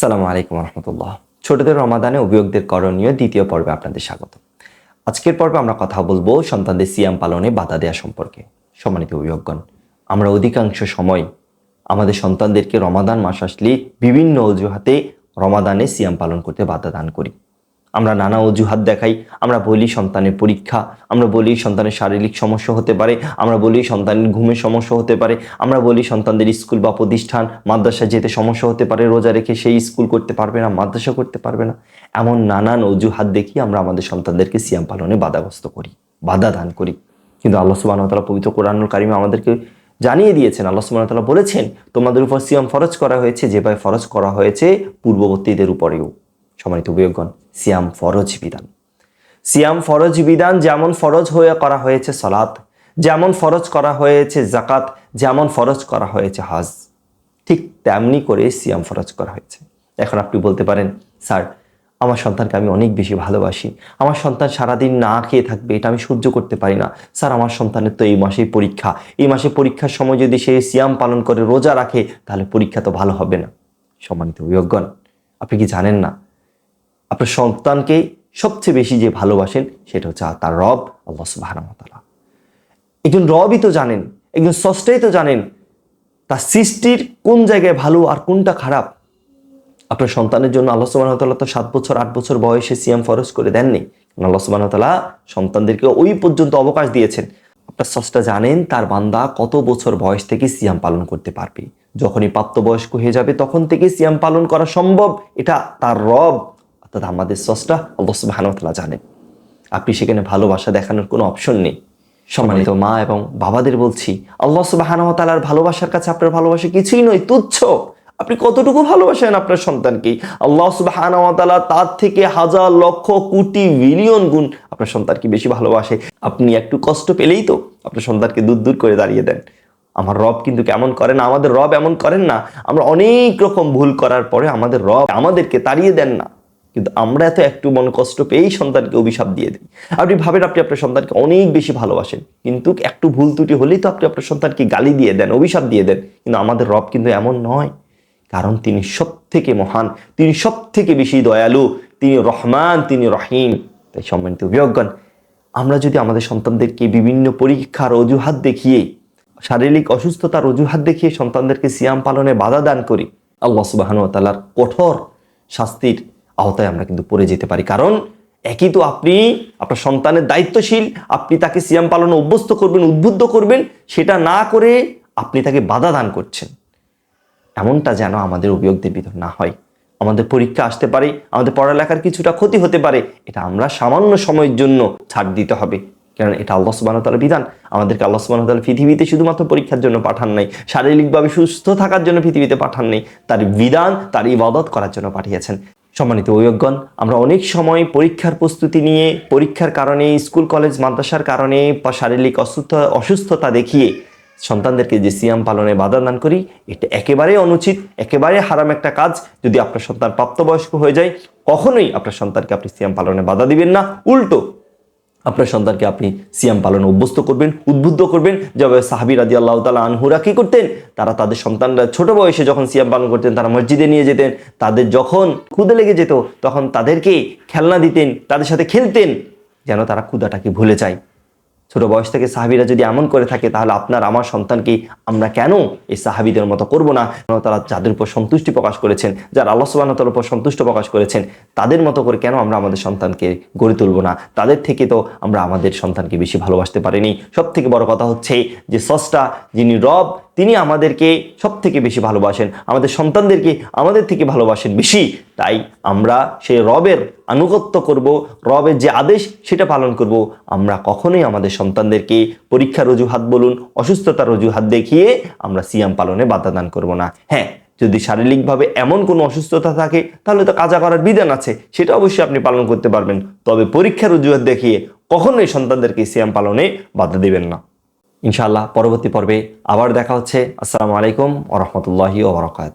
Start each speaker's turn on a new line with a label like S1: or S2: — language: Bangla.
S1: আসসালামু আলাইকুম রহমতুল্লাহ ছোটদের রমাদানে অভিযোগদের করণীয় দ্বিতীয় পর্বে আপনাদের স্বাগত। আজকের পর্বে আমরা কথা বলব সন্তানদের সিয়াম পালনে বাধা দেওয়া সম্পর্কে। সম্মানিত অভিযোগগণ আমরা অধিকাংশ সময় আমাদের সন্তানদেরকে রমাদান মাস আসলে বিভিন্ন অজুহাতে রমাদানে সিয়াম পালন করতে বাধা দান করি। আমরা নানা অজুহাত দেখাই, আমরা বলি সন্তানের পরীক্ষা, আমরা বলি সন্তানের শারীরিক সমস্যা হতে পারে, আমরা বলি সন্তানের ঘুমের সমস্যা হতে পারে, আমরা বলি সন্তানদের স্কুল বা প্রতিষ্ঠান মাদ্রাসা যেতে সমস্যা হতে পারে, রোজা রেখে সেই স্কুল করতে পারবে না, মাদ্রাসা করতে পারবে না। এমন নানান অজুহাত দেখি আমরা আমাদের সন্তানদেরকে সিয়াম পালনে বাধাগ্রস্ত করি, বাধা দান করি। কিন্তু আল্লাহ সুবাহ তালা পবিত্র কোরআনুল কারিমে আমাদেরকে জানিয়ে দিয়েছেন, আল্লাহ সুবাহ তালা বলেছেন, তোমাদের উপর সিয়াম ফরজ করা হয়েছে যেভাবে ফরজ করা হয়েছে, পূর্ববর্তীদের উপরেও। সম্মানিত বিয়োগগণ সিয়াম ফরজ বিধান। সিয়াম ফরজ বিধান যেমন ফরজ হয়ে করা হয়েছে সলাত যেমন ফরজ করা হয়েছে জাকাত যেমন ফরজ করা হয়েছে হজ, ঠিক তেমনি করে সিয়াম ফরজ করা হয়েছে। এখন আপনি বলতে পারেন, স্যার, আমার সন্তানকে আমি অনেক বেশি ভালোবাসি। আমার সন্তান সারাদিন না খেয়ে থাকবে, এটা আমি সহ্য করতে পারি না। স্যার, আমার সন্তানের তো এই মাসেই পরীক্ষা। এই মাসে পরীক্ষার সময় যদি সে সিয়াম পালন করে, রোজা রাখে, তাহলে পরীক্ষা তো ভালো হবে না। সম্মানিত অভিজ্ঞান আপনি কি জানেন না আপনার সন্তানকে সবচেয়ে বেশি যে ভালোবাসেন সেটা হচ্ছে তার রব, আল্লাহ সুবাহানতালা একজন রবই তো জানেন, একজন স্রষ্টাই তো জানেন তার সৃষ্টির কোন জায়গায় ভালো আর কোনটা খারাপ। আপনার সন্তানের জন্য আল্লাহ সুবাহতাল্লাহ তো সাত বছর, আট বছর বয়সে সিয়াম ফরজ করে দেননি। আল্লাহ সুবাহতাল্লাহ সন্তানদেরকে ওই পর্যন্ত অবকাশ দিয়েছেন। আপনার স্রষ্টা জানেন তার বান্দা কত বছর বয়স থেকে সিয়াম পালন করতে পারবে। যখনই প্রাপ্তবয়স্ক হয়ে যাবে, তখন থেকে সিয়াম পালন করা সম্ভব। এটা তার রব। অর্থাৎ আমাদের স্রষ্টা আল্লাহ সুবাহানতাল্লাহ জানেন আপনি সেখানে ভালোবাসা দেখানোর কোনো অপশন নেই। সম্মানিত মা এবং বাবাদের বলছি, আল্লাহ সুবাহানতালার ভালোবাসার কাছে আপনার ভালোবাসা কিছুই নয়, তুচ্ছ। আপনি কতটুকু ভালোবাসেন আপনার সন্তানকে? আল্লাহ সুবাহানতালা তার থেকে হাজার লক্ষ কোটি বিলিয়ন গুণ আপনার সন্তানকে বেশি ভালোবাসে। আপনি একটু কষ্ট পেলেই তো আপনার সন্তানকে দূর দূর করে দাঁড়িয়ে দেন। আমার রব কিন্তু কেমন করেন আমাদের রব এমন করেন না। আমরা অনেক রকম ভুল করার পরে আমাদের রব আমাদেরকে তাড়িয়ে দেন না। কিন্তু আমরা এত একটু মন কষ্ট পেয়েই সন্তানকে অভিশাপ দিয়ে দিই। আপনি ভাবেন আপনি আপনার সন্তানকে অনেক বেশি ভালোবাসেন, কিন্তু একটু ভুল ত্রুটি হলেই তো আপনি আপনার সন্তানকে গালি দিয়ে দেন, অভিশাপ দিয়ে দেন, কিন্তু আমাদের রব কিন্তু এমন নয়। কারণ তিনি সব থেকে মহান, তিনি সব থেকে বেশি দয়ালু, তিনি রহমান, তিনি রহিম। তাই সম্মানিত বিজ্ঞান আমরা যদি আমাদের সন্তানদেরকে বিভিন্ন পরীক্ষার অজুহাত দেখিয়ে, শারীরিক অসুস্থতার অজুহাত দেখিয়ে সন্তানদেরকে সিয়াম পালনে বাধা দান করি, আল্লাহ সুবাহানুতালার কঠোর শাস্তির আওতায় আমরা কিন্তু পড়ে যেতে পারি। কারণ একই তো আপনি, আপনার সন্তানের দায়িত্বশীল, আপনি তাকে সিয়াম পালনে অভ্যস্ত করবেন, উদ্বুদ্ধ করবেন, সেটা না করে আপনি তাকে বাধা দান করছেন। এমনটা যেন আমাদের অভিযোগদের ভিতর না হয়। আমাদের পরীক্ষা আসতে পারে, আমাদের পড়ালেখার কিছুটা ক্ষতি হতে পারে, এটা আমরা সামান্য সময়ের জন্য ছাড় দিতে হবে। কারণ এটা আল্লাহ সুবাহতালার বিধান। আমাদেরকে আল্লাহ সুবাহতাল পৃথিবীতে শুধুমাত্র পরীক্ষার জন্য পাঠান নাই, শারীরিকভাবে সুস্থ থাকার জন্য পৃথিবীতে পাঠান নেই, তার বিধান, তার ইবাদত করার জন্য পাঠিয়েছেন। সম্মানিত অভিজ্ঞগণ আমরা অনেক সময় পরীক্ষার প্রস্তুতি নিয়ে, পরীক্ষার কারণে, স্কুল, কলেজ, মাদ্রাসার কারণে বা শারীরিক অসুস্থ, অসুস্থতা দেখিয়ে সন্তানদেরকে যে সিয়াম পালনে বাধা দান করি, এটা একেবারে অনুচিত, একেবারে হারাম একটা কাজ। যদি আপনার সন্তান প্রাপ্তবয়স্ক হয়ে যায়, কখনোই আপনার সন্তানকে আপনি সিয়াম পালনে বাধা দিবেন না। উল্টো আপনার সন্তানকে আপনি সিয়াম পালন অভ্যস্ত করবেন, উদ্বুদ্ধ করবেন। যেভাবে সাহাবি রাজি আল্লাহ তালা আনহুরা কী করতেন। তারা তাদের সন্তানরা ছোট বয়সে যখন সিয়াম পালন করতেন, তারা মসজিদে নিয়ে যেতেন। তাদের যখন ক্ষুদে লেগে যেত, তখন তাদেরকে খেলনা দিতেন, তাদের সাথে খেলতেন, যেন তারা ক্ষুদাটাকে ভুলে যায়। ছোট বয়স থেকে সাহাবিরা যদি এমন করে থাকে, তাহলে আপনার, আমার সন্তানকে আমরা কেন এই সাহাবিদের মতো করব না? তারা যাদের উপর সন্তুষ্টি প্রকাশ করেছেন, যারা আল্লাহ সুবাহতার উপর সন্তুষ্ট প্রকাশ করেছেন, তাদের মতো করে কেন আমরা আমাদের সন্তানকে গড়ে তুলব না? তাদের থেকে তো আমরা আমাদের সন্তানকে বেশি ভালোবাসতে পারিনি। সব থেকে বড় কথা হচ্ছে যে সস্তা যিনি রব তিনি আমাদেরকে সব থেকে বেশি ভালোবাসেন, আমাদের সন্তানদেরকে আমাদের থেকে ভালোবাসেন বেশি। তাই আমরা সেই রবের আনুগত্য করব, রবের যে আদেশ সেটা পালন করব। আমরা কখনোই আমাদের সন্তানদেরকে পরীক্ষার অজুহাত বলুন, অসুস্থতার অজুহাত দেখিয়ে আমরা সিয়াম পালনে বাধা দান করব না। হ্যাঁ যদি শারীরিকভাবে এমন কোনো অসুস্থতা থাকে, তাহলে তো কাজা করার বিধান আছে, সেটা অবশ্যই আপনি পালন করতে পারবেন। তবে পরীক্ষার অজুহাত দেখিয়ে কখনোই সন্তানদেরকে সিয়াম পালনে বাধা দেবেন না। ইনশাআল্লাহ পরবর্তী পর্বে আবার দেখা হচ্ছে। আসসালামু আলাইকুম ও রহমতুল্লাহি ওবরাকাত